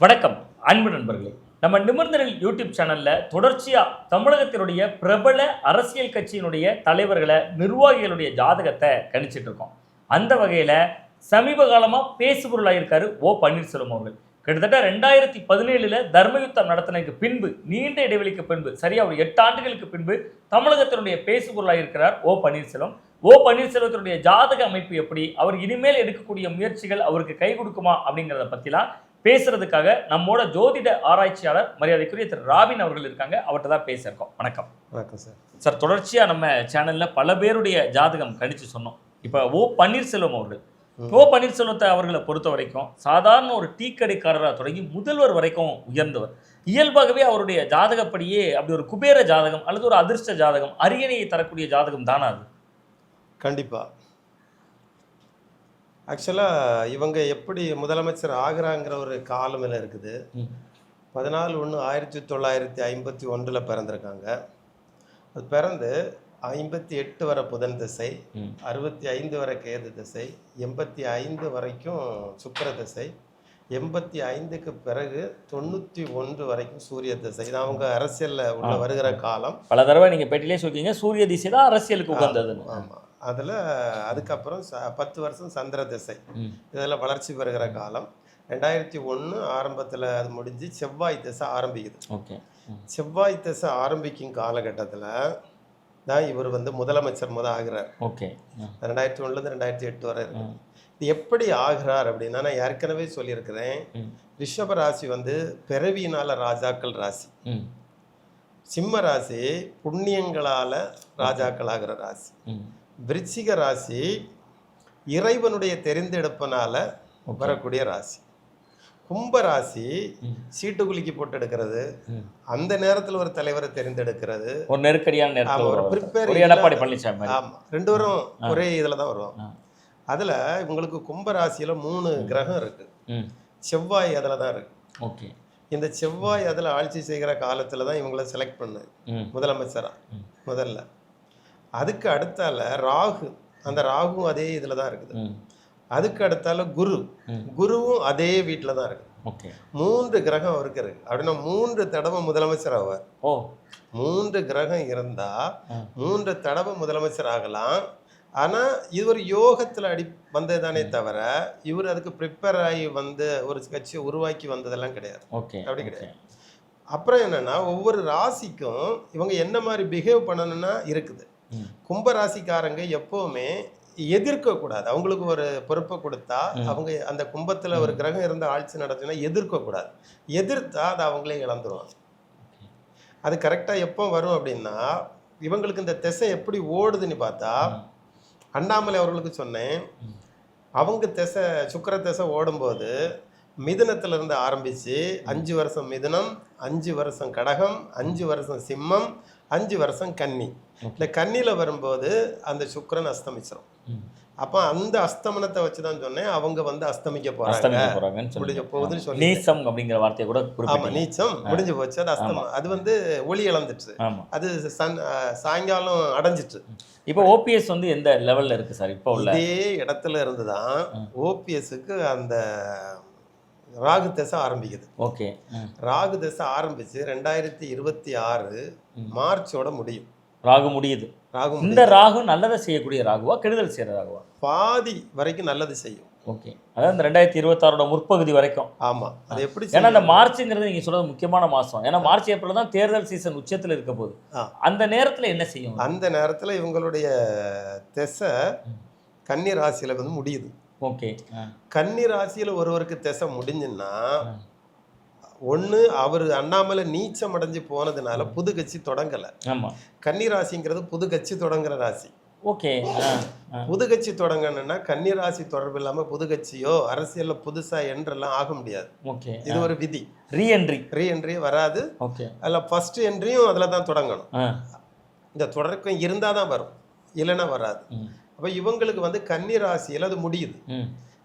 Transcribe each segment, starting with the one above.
வணக்கம் அன்பு நண்பர்களே. நம்ம நிமிர்ந்தனில் யூடியூப் சேனலில் தொடர்ச்சியாக தமிழகத்தினுடைய பிரபல அரசியல் கட்சியினுடைய தலைவர்களை நிர்வாகிகளுடைய ஜாதகத்தை கணிச்சிட்டு இருக்கோம். அந்த வகையில் சமீப காலமாக பேசுபொருளாக இருக்காரு ஓ பன்னீர்செல்வம் அவர்கள். கிட்டத்தட்ட ரெண்டாயிரத்தி பதினேழில் தர்மயுத்தம் நடத்தினதுக்கு பின்பு நீண்ட இடைவெளிக்கு பின்பு சரியாக ஒரு எட்டு ஆண்டுகளுக்கு பின்பு தமிழகத்தினுடைய பேசுபொருளாக இருக்கிறார் ஓ பன்னீர்செல்வம். ஓ பன்னீர்செல்வத்தினுடைய ஜாதக அமைப்பு எப்படி? அவர் இனிமேல் எடுக்கக்கூடிய முயற்சிகள் அவருக்கு கை கொடுக்குமா அப்படிங்கிறத பற்றிலாம் பேசுறதுக்காக நம்மோட ஜோதிட ஆராய்ச்சியாளர் மரியாதைக்குரிய திரு ராபின் அவர்கள் இருக்காங்க. அவர்கிட்ட தான் பேச இருக்கோம் வணக்கம். வணக்கம் சார். சார் தொடர்ச்சியா நம்ம சேனல்ல பல பேருடைய ஜாதகம் கணிச்சு சொன்னோம். இப்போ ஓ பன்னீர்செல்வம் அவர்கள். ஓ பன்னீர்செல்வத்தை அவர்களை பொறுத்த வரைக்கும் சாதாரண ஒரு டீ கடைக்காரராக தொடங்கி முதல்வர் வரைக்கும் உயர்ந்தவர். இயல்பாகவே அவருடைய ஜாதகப்படியே அப்படி ஒரு குபேர ஜாதகம் அல்லது ஒரு அதிர்ஷ்ட ஜாதகம் அரியணையை தரக்கூடிய ஜாதகம் தானா அது? கண்டிப்பாக ஆக்சுவலாக இவங்க எப்படி முதலமைச்சர் ஆகிறாங்கிற ஒரு காலமில் இருக்குது. பதினாலு ஒன்று ஆயிரத்தி தொள்ளாயிரத்தி ஐம்பத்தி ஒன்றில் பிறந்திருக்காங்க. அது பிறந்து ஐம்பத்தி எட்டு வரை புதன் திசை. அறுபத்தி ஐந்து வரை கேது திசை எண்பத்தி ஐந்து வரைக்கும் சுக்கிர திசை எண்பத்தி ஐந்துக்கு பிறகு தொண்ணூற்றி ஒன்று வரைக்கும் சூரிய திசை. இது அவங்க அரசியலில் உள்ள. வருகிற காலம். பல தடவை நீங்க பேட்டிலே சொல்லிங்க சூரிய திசை தான் அரசியலுக்கு உகந்ததுன்னு. ஆமாம் அதில் அதுக்கப்புறம் ச பத்து வருஷம் சந்திர திசை. இதில் வளர்ச்சி பெறுகிற காலம் ரெண்டாயிரத்தி ஒன்று ஆரம்பத்தில் அது முடிஞ்சு செவ்வாய் திசை ஆரம்பிக்குது ஓகே. செவ்வாய் திசை ஆரம்பிக்கும் காலகட்டத்தில் தான் இவர் வந்து முதலமைச்சர் முத ஆகிறார் ஓகே. ரெண்டாயிரத்தி ஒன்றுலேருந்து ரெண்டாயிரத்தி எட்டு வரை இருக்கு. இது எப்படி ஆகிறார் அப்படின்னா நான் ஏற்கனவே சொல்லியிருக்கிறேன். ரிஷப ராசி வந்து பிறவியினால ராஜாக்கள் ராசி. சிம்ம ராசி புண்ணியங்களால ராஜாக்கள் ஆகிற ராசி. விருச்சிக ராசி இறைவனுடைய தெரிந்தெடுப்பனால. வரக்கூடிய ராசி கும்ப ராசி ம். சீட்டுக்குலுக்கி போட்டு எடுக்கிறது. அந்த நேரத்தில் ஒரு தலைவரை தெரிந்தெடுக்கிறது ஒரு நெருக்கடியான நேரத்தில் எடப்பாடி பழனிசாமி மாதிரி. ஆமா ரெண்டு பேரும் ஒரே இதில் தான் வருவாங்க ஆ. அதில் உங்களுக்கு கும்ப ராசியில மூணு கிரகம் இருக்கு ம். செவ்வாய் அதில் தான் இருக்கு ஓகே இந்த செவ்வாய் அதில் ஆட்சி செய்கிற காலத்தில் தான் இவங்கள செலக்ட் பண்ணு ம். முதலமைச்சரா ம். முதல்ல அதுக்கு அடுத்தால ராகு. அந்த ராகுவும் அதே இதில் தான் இருக்குது. அதுக்கு அடுத்தால குரு. குருவும் அதே வீட்டில் தான் இருக்கு. ஓகே. மூன்று கிரகம் அவருக்கு இருக்கு. அப்படின்னா மூன்று தடவை முதலமைச்சர் ஆவார். ஓ. மூன்று கிரகம் இருந்தா. மூன்று தடவை முதலமைச்சர் ஆகலாம். ஆனா இவர் யோகத்துல அடி வந்ததுதானே தவிர இவர் அதுக்கு ப்ரிப்பேர் ஆகி வந்து ஒரு கட்சியை உருவாக்கி வந்ததெல்லாம் கிடையாது. அப்படி. கிடையாது. அப்புறம் என்னன்னா ஒவ்வொரு ராசிக்கும் இவங்க என்ன மாதிரி பிஹேவ் பண்ணணும்னா இருக்குது. ம். கும்ப ராசிக்காரங்க எப்பவுமே எதிர்க்க கூடாது அவங்களுக்கு ஒரு பொறுப்பை கொடுத்தா. அவங்க அந்த கும்பத்துல ஒரு கிரகம் இருந்த ஆட்சி நடத்துனா எதிர்க்க கூடாது எதிர்த்தா அதை அவங்களே இழந்துருவாங்க அது கரெக்டா எப்போ வரும் அப்படின்னா இவங்களுக்கு இந்த திசை எப்படி ஓடுதுன்னு பார்த்தா. அண்ணாமலை அவர்களுக்கு சொன்னேன். அவங்க திசை சுக்கிர திசை ஓடும்போது மிதுனத்துல இருந்து ஆரம்பிச்சு அஞ்சு வருஷம் மிதுனம் அஞ்சு வருஷம் கடகம் அஞ்சு வருஷம் சிம்மம் அஞ்சு வருஷம் கன்னி. இந்த கன்னியில வரும்போது அந்த சுக்கிரன் அஸ்தமிச்சிடும். அப்போ அந்த அஸ்தமனத்தை வச்சு தான் சொன்னேன். அவங்க வந்து அஸ்தமிக்க போறாங்கன்னு முடிஞ்ச போகுதுன்னு சொல்லி நீசம் அப்படிங்கிற வார்த்தையை கூட ஆமா குறிப்பிட்டீங்க நீச்சம் முடிஞ்சு போச்சு. அது அஸ்தமம் அது வந்து ஒளி இழந்துச்சு அது சன் சாயங்காலம் அடைஞ்சிட்டு இப்போ ஓபிஎஸ் வந்து எந்த லெவல்ல இருக்கு சார்? இப்போ உள்ள இதே இடத்துல இருந்து தான். ஓபிஎஸ்க்கு அந்த ராகு தசை ஆரம்பிக்குது. ஓகே. ராகு தசை ஆரம்பிச்சு ரெண்டாயிரத்தி இருபத்தி ஆறு. மார்ச்சோட முடியும். ராகு முடியுது. ராகு இந்த. ராகு நல்லதை செய்யக்கூடிய ராகுவா கெடுதல் செய்யற ராகுவா? பாதி வரைக்கும் நல்லது செய்யும். ஓகே. அதாவது இந்த ரெண்டாயிரத்தி இருபத்தாறோட முற்பகுதி வரைக்கும். ஆமா. அது எப்படி ஏன்னா செய்யும்? மார்ச்ங்கிறது நீங்க சொல்றது முக்கியமான மாசம். ஏன்னா மார்ச் ஏப்ரல் தான் தேர்தல் சீசன் உச்சத்துல இருக்க போகுது. அந்த நேரத்துல என்ன செய்யும்? அந்த நேரத்துல இவங்களுடைய திசை. கன்னி ராசியில வந்து முடியுது. ஓகே. கன்னி ராசியில ஒருவருக்கு திசை முடிஞ்சுன்னா. ஒண்ணு அவர் அண்ணாமலை நீச்சம் அடைஞ்சு போனதுனால புது கட்சி தொடங்கல. ஆமா. கன்னி ராசிங்கிறது புது கட்சி தொடங்குற ராசி. ஓகே. புது கட்சி தொடங்கணும்னா கன்னி ராசி தொடர்பு இல்லாம புது கட்சியோ அரசியல்ல புதுசா என்றெல்லாம் ஆக முடியாது. ஓகே. இது ஒரு விதி. ரீஎன்ட்ரி ரீ என்ட்ரி வராது. ஓகே. அதில் ஃபர்ஸ்ட் என்ட்ரியும் அதில் தான் தொடங்கணும். இந்த தொடக்கம் இருந்தால் தான் வரும். இல்லைன்னா வராது. அப்போ இவங்களுக்கு வந்து கன்னி ராசியில் அது முடியுது.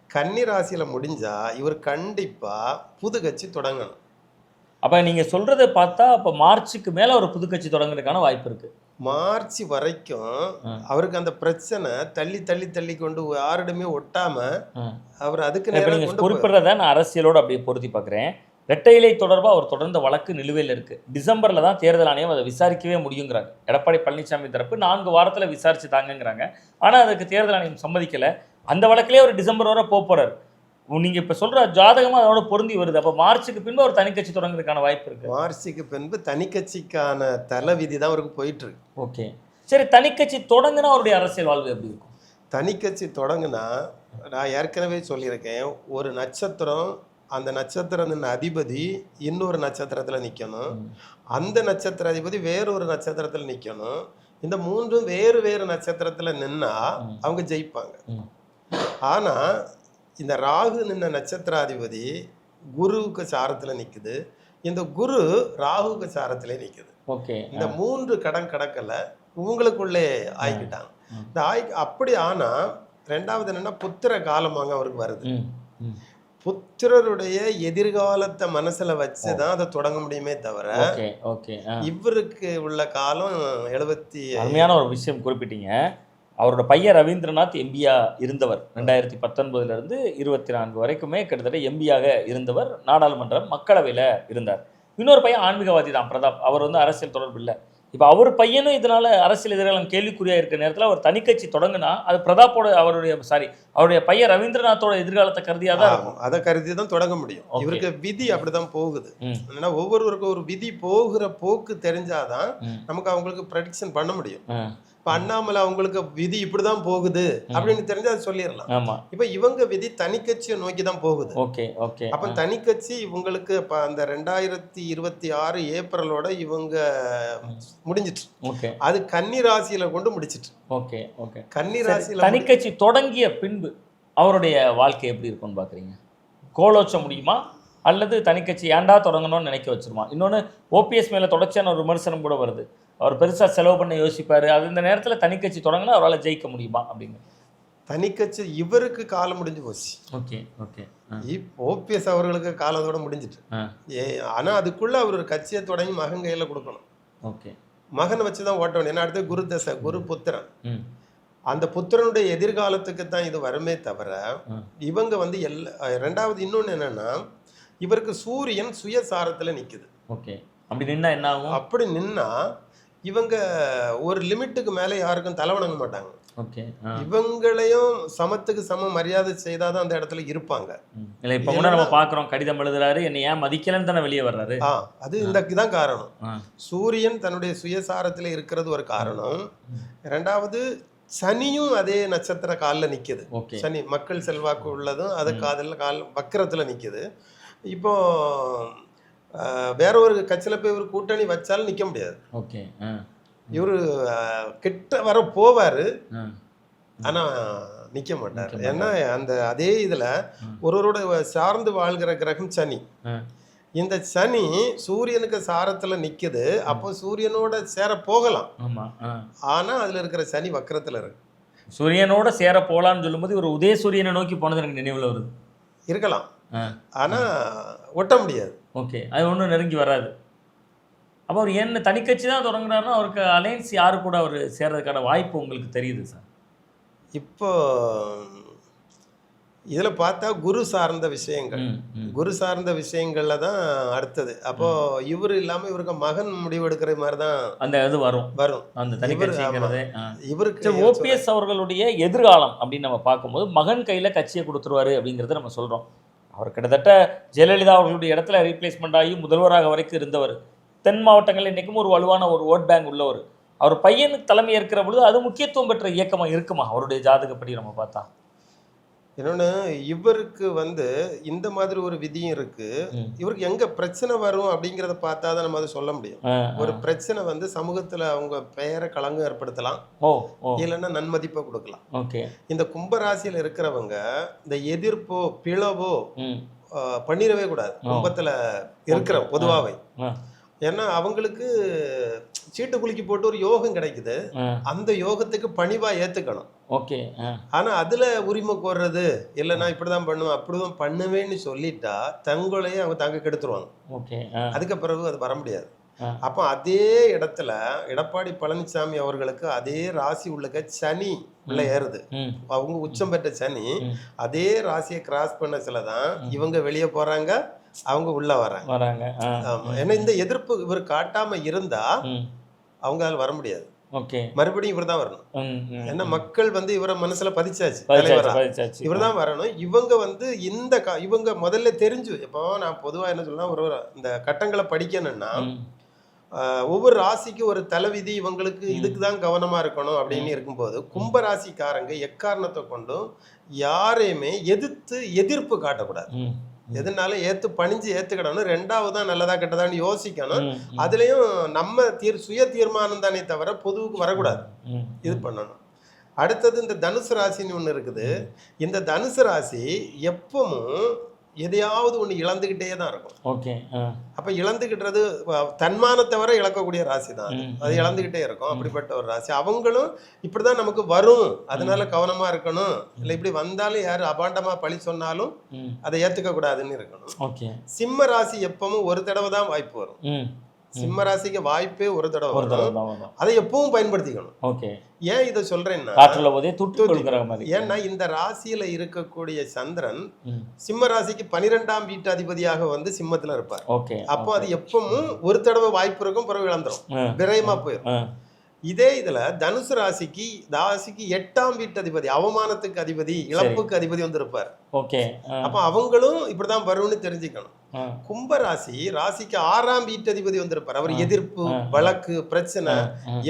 கன்னி ராசியில முடிஞ்சா இவர் கண்டிப்பா புது கட்சி தொடங்கணும். அப்ப நீங்க சொல்றதை பார்த்தா அப்ப மார்ச்சுக்கு மேல ஒரு புது கட்சி தொடங்குறதுக்கான வாய்ப்பு இருக்கு. மார்ச் வரைக்கும். அவருக்கு அந்த பிரச்சனை தள்ளி தள்ளி தள்ளி கொண்டு யாரிடமே ஒட்டாம. அவர் அதுக்கு குறிப்பிடுறத நான் அரசியலோட அப்படியே பொருத்தி பார்க்குறேன். இரட்டை இலை தொடர்பாக அவர் தொடர்ந்த வழக்கு நிலுவையில் இருக்கு. டிசம்பர்ல தான் தேர்தல் ஆணையம் அதை விசாரிக்கவே முடியுங்கிறாங்க எடப்பாடி பழனிசாமி தரப்பு நான்கு வாரத்துல விசாரிச்சு தாங்கங்கிறாங்க. ஆனா அதுக்கு தேர்தல் ஆணையம் சம்மதிக்கல. அந்த வழக்கிலே அவர் டிசம்பர் வரை போக போறாரு. நீங்க இப்ப சொல்ற ஜாதகமா அதோட பொருந்தி வருது. அப்ப மார்ச்சுக்கு பின்பு ஒரு தனி கட்சி தொடங்குறதுக்கான வாய்ப்பு இருக்கு. மார்ச்சுக்கு பின்பு தனி கட்சிக்கான தலை விதி தான் அவருக்கு போயிட்டு இருக்கு. ஓகே. சரி தனி கட்சி தொடங்குனா அவருடைய அரசியல் வாழ்வு எப்படி இருக்கும்? தனி கட்சி தொடங்குனா நான் ஏற்கனவே சொல்லியிருக்கேன் ஒரு நட்சத்திரம் அந்த நட்சத்திரம் அதிபதி இன்னொரு நட்சத்திரத்துல நிக்கணும். அந்த நட்சத்திர அதிபதி வேறொரு நட்சத்திரத்துல நிக்கணும். இந்த மூன்றும் வேறு வேறு நட்சத்திரத்துல நின்னா. அவங்க ஜெயிப்பாங்க. ம். ஆனா இந்த ராகு நின்ன நட்சத்திராதிபதி குருவுக்கு சாரத்துல நிக்குது. இந்த குரு ராகுக்கு சாரத்திலே நிக்குது. ஓகே. இந்த மூன்று கடன் கடக்கல உங்களுக்குள்ளே ஆயிக்கிட்டாங்க. இந்த ஆய் அப்படி ஆனா ரெண்டாவது என்னன்னா புத்திர காலமாக அவருக்கு வருது. புத்திரருடைய எதிர்காலத்தை மனசுல வச்சுதான் அதை தொடங்க முடியுமே தவிர ஓகே ஓகே ஆ. இவருக்கு உள்ள காலம் எழுபத்தி அருமையான ஒரு விஷயம் குறிப்பிட்டீங்க. அவரோட பையன் ரவீந்திரநாத் எம்பியா இருந்தவர். ரெண்டாயிரத்தி பத்தொன்பதுல இருந்து இருபத்தி நான்கு வரைக்குமே கிட்டத்தட்ட எம்பியாக இருந்தவர். நாடாளுமன்றம் மக்களவையில் இருந்தார். இன்னொரு பையன் ஆன்மீகவாதி தான் பிரதாப். அவர் வந்து அரசியல் தொடர்பு இல்லை. இப்போ அவர் பையனும் இதனால அரசியல் எதிர்காலம் கேள்விக்குறியா இருக்கிற நேரத்தில் அவர் தனிக்கட்சி தொடங்குனா அது பிரதாப்போட அவருடைய சாரி அவருடைய பையன் ரவீந்திரநாத்தோட எதிர்காலத்தை கருதியாக தான் இருக்கும் அதை கருதி தான் தொடங்க முடியும். இவருக்கு விதி அப்படிதான் போகுது. ஏன்னா ஒவ்வொருவருக்கும் ஒரு விதி போகிற போக்கு தெரிஞ்சாதான் ம், நமக்கு அவங்களுக்கு ப்ரெடிக்ஷன் பண்ண முடியும். ம். இப்ப அண்ணாமலை அவங்களுக்கு விதி இப்படிதான் போகுது அப்படின்னு தெரிஞ்சா அதை சொல்லிடலாம். ஆமா. இப்ப இவங்க விதி தனிக்கட்சியை நோக்கி தான் போகுது. Okay okay. அப்ப தனிக்கட்சி இவங்களுக்கு இப்ப அந்த ரெண்டாயிரத்தி இருபத்தி ஆறு ஏப்ரலோட இவங்க முடிஞ்சிட்டு. ஓகே. அது கன்னி ராசியில கொண்டு முடிச்சிட்டு. Okay okay. கன்னி ராசியில தனிக்கட்சி தொடங்கிய பின்பு அவருடைய வாழ்க்கை எப்படி இருக்கும்னு பார்க்குறீங்க கோலோச்ச முடியுமா? அல்லது தனிக்கட்சி ஏன்டா தொடங்கணும்னு நினைக்க வச்சிருமா? இன்னொன்று ஓபிஎஸ் மேலே தொடர்ச்சியான ஒரு விமர்சனம் கூட வருது. அவர் பெருசாக செலவு பண்ண யோசிப்பார். அது இந்த நேரத்தில் தனிக்கட்சி தொடங்கினா அவரால் ஜெயிக்க முடியுமா அப்படின்னு. தனிக்கட்சி இவருக்கு காலம் முடிஞ்சு போச்சு. Okay okay. ஓபிஎஸ் அவர்களுக்கு காலத்தோட முடிஞ்சிட்டு. ஏ ஆனா அதுக்குள்ள அவர் ஒரு கட்சியை தொடங்கி மகன் கையில கொடுக்கணும். ஓகே. மகனை வச்சு தான் ஓட்ட வேண்டிய ஏன்னா அடுத்து குரு தசை குரு புத்திரன் அந்த புத்திரனுடைய எதிர்காலத்துக்கு தான் இது வருமே தவிர. இவங்க வந்து எல்லா ரெண்டாவது இன்னொன்னு என்னன்னா இவருக்கு சூரியன் சுயசாரத்துல நிக்குது. ஓகே. அப்படி நின்னா என்ன ஆகும் அப்படி நின்னா இவங்க ஒரு லிமிட்டுக்கு மேலே யாருக்கும் தலைவணங்க மாட்டாங்க. ஓகே. இவங்களையும் சமத்துக்கு சம மரியாதை செய்தாதான் அந்த இடத்துல இருப்பாங்க. இல்லை இப்போ கூட நம்ம பார்க்குறோம் கடிதம் எழுதுறாரு என்னை ஏன் மதிக்கலன்னு தானே வெளியே வர்றாரு? ஆ அது இந்த இதான் காரணம். சூரியன் தன்னுடைய சுயசாரத்துல இருக்கிறது ஒரு காரணம். ரெண்டாவது சனியும் அதே நட்சத்திர காலில் நிக்குது. ஓகே. சனி மக்கள் செல்வாக்கு உள்ளதும் அது காதல்ல கால் வக்கரத்துல நிக்குது. இப்போ வேற ஒரு கட்சியில போய் ஒரு கூட்டணி வச்சாலும் நிக்க முடியாது. ஓகே இவரு கிட்ட வர போவாரு. ஆ. ஆனா நிக்க மாட்டார். ஏன்னா அந்த அதே இதுல. ஒருவரோட சார்ந்து வாழ்கிற கிரகம் சனி. இந்த சனி சூரியனுக்கு சாரத்துல நிக்குது. அப்போ சூரியனோட சேர போகலாம். ஆமாம் ஆ. ஆனா அதுல இருக்கிற சனி வக்கரத்துல இருக்கு. சூரியனோட சேர போலான்னு சொல்லும்போது ஒரு உதய சூரியனை நோக்கி போனது எனக்கு நினைவில் வருது. இருக்கலாம். ஆ. ஆனா ஒட்ட முடியாது. ஓகே அது ஒன்றும் நெருங்கி வராது. அப்போ அவர் என்ன தனிக்கட்சி தான் தொடங்குறாருன்னா அவருக்கு அலையன்ஸ் யாரு கூட அவர் சேர்றதுக்கான வாய்ப்பு உங்களுக்கு தெரியுது சார்? இப்போ இதுல பார்த்தா குரு சார்ந்த விஷயங்கள். குரு சார்ந்த விஷயங்கள்ல தான் அடுத்தது. அப்போ இவர் இல்லாம இவருக்கு மகன் முடிவெடுக்கிற மாதிரி தான் அந்த இது வரும். வரும். அந்த. இவருக்கு ஓபிஎஸ் அவர்களுடைய எதிர்காலம் அப்படின்னு நம்ம பார்க்கும்போது மகன் கையில் கட்சியை கொடுத்துருவாரு அப்படிங்கிறத நம்ம சொல்கிறோம் அவர் கிட்டத்தட்ட ஜெயலலிதா அவர்களுடைய இடத்துல ரீப்ளேஸ்மெண்ட் ஆகி முதல்வராக வரைக்கும் இருந்தவர். தென் மாவட்டங்களில் இன்றைக்கும் ஒரு வலுவான ஒரு ஓட் பேங்க் உள்ளவர். அவர் பையனுக்கு தலைமை ஏற்கிற பொழுது அது முக்கியத்துவம் பெற்ற இயக்கமாக இருக்குமா? அவருடைய ஜாதகப்படி நம்ம பார்த்தா. இன்னொன்னு இவருக்கு வந்து இந்த மாதிரி ஒரு விதியும் இருக்கு. இவருக்கு எங்க பிரச்சனை வரும் அப்படிங்கிறத பார்த்தா தான் நம்ம அதை சொல்ல முடியும். ஒரு. பிரச்சனை வந்து சமூகத்துல அவங்க பெயரை களங்கம் ஏற்படுத்தலாம். இல்லைன்னா நன்மதிப்பை கொடுக்கலாம். இந்த கும்பராசியில இருக்கிறவங்க இந்த எதிர்ப்போ பிளவோ பண்ணிடவே கூடாது. கும்பத்துல இருக்கிற பொதுவாவே. ஏன்னா அவங்களுக்கு சீட்டு குலுக்கி போட்டு ஒரு யோகம் கிடைக்குது. அந்த யோகத்துக்கு பணிவா ஏத்துக்கணும். ஓகே ஆனா அதுல உரிமை கோர்றது இல்ல நான் இப்படிதான் பண்ணுவேன் அப்படிதான் பண்ணுவேன்னு சொல்லிட்டா தங்களையே அவங்க தங்க கெடுத்துருவாங்க. ஓகே அதுக்கு பிறகு அது வர முடியாது. அப்போ அதே இடத்துல எடப்பாடி பழனிசாமி அவர்களுக்கு அதே ராசி உள்ளக்க சனி உள்ள ஏறுது. அவங்க உச்சம் பெற்ற சனி. அதே ராசியை கிராஸ் பண்ண தான் இவங்க வெளியே போறாங்க அவங்க உள்ள வராங்க. வராங்க ஆ. ஆமா. ஏன்னா இந்த எதிர்ப்பு இவர் காட்டாம இருந்தா அவங்களால வர முடியாது. ஓகே. மறுபடியும் இவர் தான் வரணும் ஏன்னா மக்கள் வந்து இவரை மனசுல பதிச்சாச்சு. பதிச்சாச்சு தலைவரா. பதிச்சாச்சு. இவர் தான் வரணும். இவங்க வந்து இந்த இவங்க முதல்ல தெரிஞ்சு இப்போ நான் பொதுவா என்ன சொல்றேன்னா ஒரு இந்த கட்டங்களை படிக்கணும்னா ஒவ்வொரு ராசிக்கு ஒரு தலைவிதி இவங்களுக்கு இதுக்கு தான் கவனமா இருக்கணும் அப்படின்னு இருக்கும்போது கும்ப ராசிக்காரங்க எக்காரணத்தை கொண்டும் யாரையுமே எதிர்த்து எதிர்ப்பு காட்டக்கூடாது. எதுனாலும் ஏத்து பணிஞ்சு ஏத்துக்கிடணும்? ரெண்டாவது தான் நல்லதா கெட்டதான்னு யோசிக்கணும். அதுலயும் நம்ம தீர் சுய தீர்மானம் தானே தவிர பொதுவுக்கு வரக்கூடாது. இது பண்ணணும். அடுத்தது இந்த தனுசு ராசின்னு ஒன்று இருக்குது. இந்த தனுசு ராசி எப்பவும் எதையாவது ஒன்று இழந்துக்கிட்டே தான் இருக்கும். ஓகே. அப்போ இழந்துக்கிட்டுறது தன்மானத்தை வர இழக்கக்கூடிய ராசி தான் அது. இழந்துக்கிட்டே இருக்கும். அப்படிப்பட்ட ஒரு ராசி. அவங்களும் இப்படி தான் நமக்கு வரும். அதனால கவனமா இருக்கணும். இல்லை இப்படி வந்தாலும் யார் அபாண்டமா பழி சொன்னாலும். அதை ஏற்றுக்க கூடாதுன்னு இருக்கணும். ஓகே சிம்ம ராசி எப்பவும் ஒரு தடவை தான் வாய்ப்பு வரும். சிம்ம ராசிக்கு வாய்ப்பே ஒரு தடவை ஒரு தடவை அதை எப்பவும் பயன்படுத்திக்கணும். ஓகே. ஏன் இதை சொல்றேன்னா காற்றுல போதே துட்டு கொடுக்குற மாதிரி. ஏன்னா இந்த ராசியில இருக்கக்கூடிய சந்திரன். சிம்ம ராசிக்கு பனிரெண்டாம் வீட்டு அதிபதியாக வந்து சிம்மத்துல இருப்பார். ஓகே அப்போ அது எப்பவும் ஒரு தடவை வாய்ப்பு இருக்கும் பிறகு இழந்துரும். விரயமா போயிடும். இதே இதுல தனுசு ராசிக்கு ராசிக்கு எட்டாம் வீட்டு அதிபதி அவமானத்துக்கு அதிபதி இழப்புக்கு அதிபதி வந்து இருப்பார் ஓகே. அப்ப அவங்களும் இப்படிதான் வரும்னு தெரிஞ்சுக்கணும். கும்ப ராசி ராசிக்கு ஆறாம் வீட்டு அதிபதி வந்திருப்பார் அவர் எதிர்ப்பு. வழக்கு பிரச்சனை.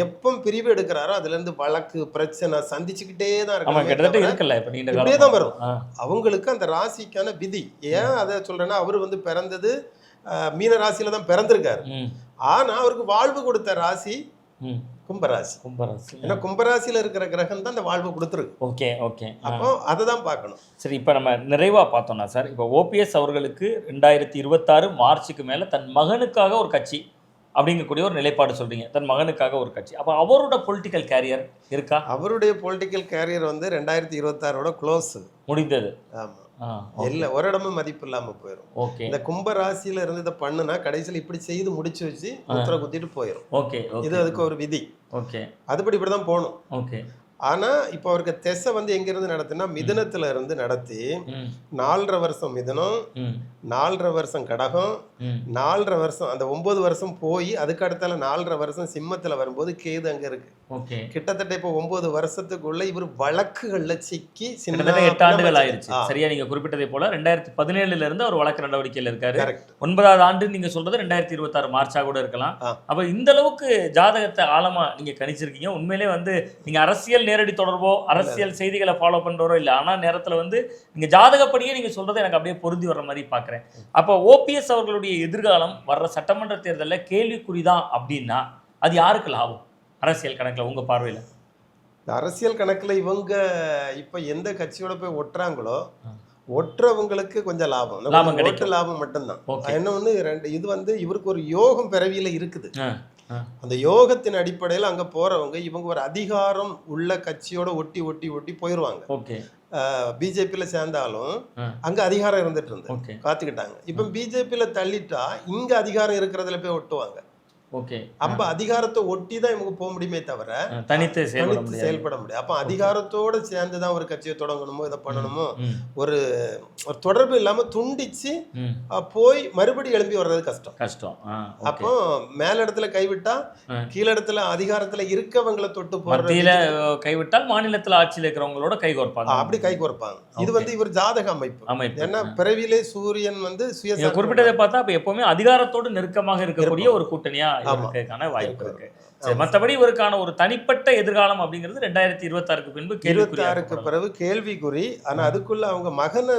எப்ப பிரிவு எடுக்கிறாரோ அதுல இருந்து வழக்கு பிரச்சனை சந்திச்சுக்கிட்டே தான் இப்படியே தான் வரும். அவங்களுக்கு அந்த ராசிக்கான விதி ஏன் அதை சொல்றேன்னா அவர் வந்து பிறந்தது மீன ராசியில தான் பிறந்திருக்காரு. ஆனா அவருக்கு வாழ்வு கொடுத்த ராசி. கும்பராசி. கும்பராசி. ஏன்னா கும்பராசியில இருக்கிற கிரகம் தான் அந்த வாழ்வு கொடுத்துருக்கு. Okay okay. அப்போ அதை தான் பார்க்கணும். சரி இப்போ நம்ம நிறைவாக பார்த்தோம்னா சார் இப்போ ஓபிஎஸ் அவர்களுக்கு ரெண்டாயிரத்தி இருபத்தாறு மார்ச்சுக்கு மேலே தன் மகனுக்காக ஒரு கட்சி அப்படிங்கக்கூடிய ஒரு நிலைப்பாடு சொல்றீங்க. தன் மகனுக்காக ஒரு கட்சி. அப்போ அவரோட பொலிட்டிக்கல் கேரியர் இருக்கா? அவருடைய பொலிட்டிக்கல் கேரியர் வந்து ரெண்டாயிரத்தி இருபத்தாறோட க்ளோஸ் முடிந்தது. ஆமா. இல்ல ஒரு இடமும் மதிப்பு இல்லாம போயிடும் ஓகே இந்த கும்ப ராசியில இருந்து இதை பண்ணுனா கடைசியில் இப்படி செய்து முடிச்சு வச்சு முத்திரை குத்திட்டு போயிடும் ஓகே இது அதுக்கு ஒரு விதி. ஓகே அதுபடி இப்படிதான் போகணும். ஓகே ஆனா இப்போ அவருக்கு திசை வந்து எங்க இருந்து நடத்தினா மிதுனத்துல இருந்து நடத்தி நாலரை வருஷம் மிதுனம் நாலரை வருஷம் கடகம் நாலரை வருஷம் அந்த ஒன்பது வருஷம் போய் அதுக்கு அடுத்தால நாலரை வருஷம் சிம்மத்துல வரும்போது கேது அங்க இருக்கு. கிட்டத்தட்ட இப்போ ஒன்பது வருஷத்துக்குள்ள இவர் வழக்குகள்ல சிக்கி கிட்டத்தட்ட எட்டு ஆண்டுகள் ஆயிருச்சு. சரியா நீங்க குறிப்பிட்டதை போல ரெண்டாயிரத்தி பதினேழுல இருந்து அவர் வழக்கு நடவடிக்கையில் இருக்காரு. ஒன்பதாவது ஆண்டு நீங்க சொல்றது ரெண்டாயிரத்தி இருபத்தாறு மார்ச்சா கூட இருக்கலாம். அப்ப இந்த அளவுக்கு ஜாதகத்தை ஆழமா நீங்க கணிச்சிருக்கீங்க. உண்மையிலே வந்து நீங்க அரசியல் நேரடி தொடர்போ அரசியல் செய்திகளை ஃபாலோ பண்றவரோ இல்ல. ஆனா நேரத்துல வந்து நீங்க ஜாதகப்படியே நீங்க சொல்றதை எனக்கு அப்படியே பொருந்தி வர்ற மாதிரி பாக்குறேன். அப்ப ஓபிஎஸ் அவர்களுடைய எதிர்காலம் வர்ற சட்டமன்ற தேர்தலில் கேள்விக்குறிதான் அப்படின்னா அது யாருக்கு லாபம்? அரசியல் கணக்குல உங்க பார்வையில? இந்த அரசியல் கணக்குல இவங்க இப்ப எந்த கட்சியோட போய் ஒட்டுறாங்களோ ஆ. ஒட்டுறவங்களுக்கு கொஞ்சம் லாபம். லாபம் கிடைக்கும். லாபம் மட்டும்தான். என்ன ஒண்ணு ரெண்டு இது வந்து இவருக்கு ஒரு யோகம் பிறவியில இருக்குது. அந்த யோகத்தின் அடிப்படையில் அங்க போறவங்க இவங்க ஒரு அதிகாரம் உள்ள கட்சியோட ஒட்டி ஒட்டி ஒட்டி போயிருவாங்க. ஓகே. பிஜேபியில சேர்ந்தாலும். அங்க அதிகாரம் இருந்துட்டு இருந்தது. ஓகே. காத்துக்கிட்டாங்க. இப்ப பிஜேபியில தள்ளிட்டா இங்க அதிகாரம் இருக்கிறதுல போய் ஒட்டுவாங்க. ஓகே. அப்ப அதிகாரத்தை ஒட்டி தான் இவங்க போக முடியுமே தவிர தனித்து செயல்பட தனித்து முடியாது. செயல்பட முடியும் அப்ப அதிகாரத்தோட சேர்ந்து தான் ஒரு கட்சியை தொடங்கணுமோ இதை பண்ணணுமோ ஒரு ஒரு தொடர்பு இல்லாம துண்டிச்சு போய் மறுபடியும் எழும்பி வர்றது கஷ்டம். கஷ்டம். அப்போ மேல இடத்துல கைவிட்டா. கீழ இடத்துல அதிகாரத்துல இருக்கவங்கள தொட்டு அஹ், கைவிட்டால் மாநிலத்தில் ஆட்சியில் இருக்கிறவங்களோட கை கோர்ப்பாங்க. அப்படி கை கோர்ப்பாங்க. இது வந்து இவர் ஜாதக அமைப்பு. அமைப்பு. ஏன்னா பிறவிலே சூரியன் வந்து சுய குறிப்பிட்டதை பார்த்தா அப்ப எப்பவுமே அதிகாரத்தோடு நெருக்கமாக இருக்கக்கூடிய ஒரு கூட்டணியா இருக்கிறதுக்கான வாய்ப்பு இருக்கு. சரி, மத்தபடி இவருக்கான ஒரு தனிப்பட்ட எதிர்காலம் அப்படிங்கிறது ரெண்டாயிரத்தி இருபத்தாறுக்கு பின்பு இருபத்தாறுக்கு பிறகு கேள்விக்குறி. ஆனா அதுக்குள்ள அவங்க மகனை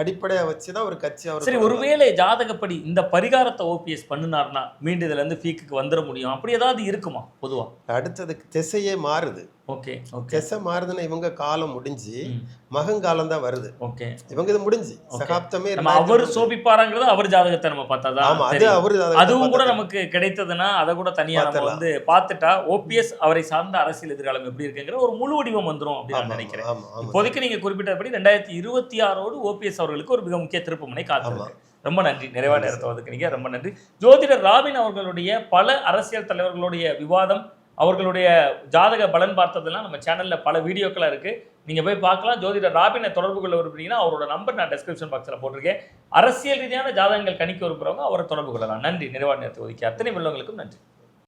அடிப்படையா வச்சுதான் ஒரு கட்சி அவர் சரி ஒருவேளை ஜாதகப்படி இந்த பரிகாரத்தை ஓபிஎஸ் பண்ணினார்னா மீண்டும் இதுல இருந்து பீக்குக்கு வந்துட முடியும் அப்படி ஏதாவது இருக்குமா பொதுவா அடுத்தது திசையே மாறுது ஓகே திசை மாறுதுன்னா இவங்க காலம் முடிஞ்சு ம். மகன் காலம் தான் வருது ஓகே இவங்க இது முடிஞ்சு சகாப்தமே அவர் சோபிப்பாராங்கிறது அவர் ஜாதகத்தை நம்ம ஆமா அது. அவரு ஜாதகத்தை அதுவும் கூட. நமக்கு கிடைத்ததுன்னா அதை கூட தனியா நம்ம. வந்து பார்த்துட்டா ஓபிஎஸ் அவரை சார்ந்த அரசியல் எதிர்காலம் எப்படி இருக்குங்கிற ஒரு முழு வடிவம் வந்துரும் அப்படின்னு ஆமா, நான் நினைக்கிறேன் ஆமா, ஆமா. இப்போதைக்கு நீங்க குறிப்பிட்டபடி ரெண்டாயிரத்தி இருபத்தி ஆறோடு ஓபிஎஸ் அவர்களுக்கு ஒரு மிக முக்கிய திருப்புமுனை காத்திருக்கு. ரொம்ப நன்றி. நிறைவா நேரத்தை ஒதுக்குனீங்க. ரொம்ப நன்றி. ஜோதிடர் ராபின் அவர்களுடைய பல அரசியல் தலைவர்களுடைய விவாதம் அவர்களுடைய ஜாதக பலன் பார்த்ததெல்லாம் நம்ம சேனல்ல பல வீடியோக்களா இருக்கு. நீங்க போய் பார்க்கலாம். ஜோதிடர் ராபினை தொடர்பு கொள்ள விரும்புறீங்கன்னா அவரோட நம்பர் நான் டெஸ்கிரிப்ஷன் பாக்ஸில் போட்டிருக்கேன். அரசியல் ரீதியான ஜாதகங்கள் கணிக்க விரும்புறவங்க அவரை தொடர்பு கொள்ளலாம். நன்றி. நிறைவான நேரத்தை ஒதுக்கி அத்தனை உள்ளவங்களுக்கும் நன்றி.